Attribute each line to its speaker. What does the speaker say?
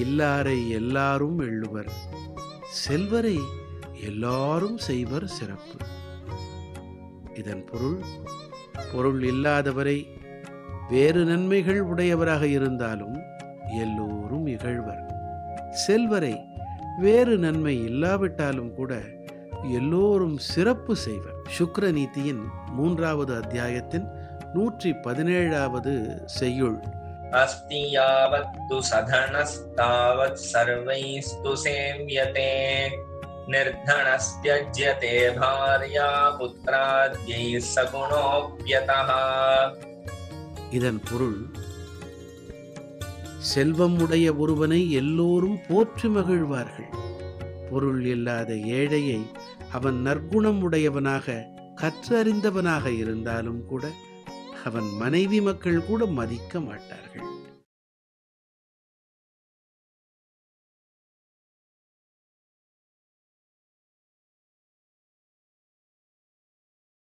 Speaker 1: இல்லாரை எல்லாரும் எள்ளுவர் செல்வரை எல்லாரும் செய்வர் சிறப்பு இதன் பொருள் பொருள் இல்லாதவரை வேறு நன்மைகள் உடையவராக இருந்தாலும் எல்லோரும் இகழ்வர் செல்வரை வேறு நன்மை இல்லாவிட்டாலும் கூட எல்லோரும் சிறப்பு செய்வர் சுக்ர நீதியின் மூன்றாவது அத்தியாயத்தின் நூற்றி பதினேழாவது செய்யுள்
Speaker 2: अस्ति यावत्तु सधनस्तावत् सर्वैस्तु सेव्यते निर्धनस्त्यज्यते भार्या पुत्राद्यैः सगुणोऽप्यतः
Speaker 1: இதன் பொருள் செல்வம் உடைய ஒருவனை எல்லோரும் போற்றி மகிழ்வார்கள் பொருள் இல்லாத ஏழையை அவன் நற்குணம் உடையவனாக கற்று அறிந்தவனாக இருந்தாலும் கூட அவன்
Speaker 2: மனைவி மக்கள் கூட மதிக்க மாட்டார்கள்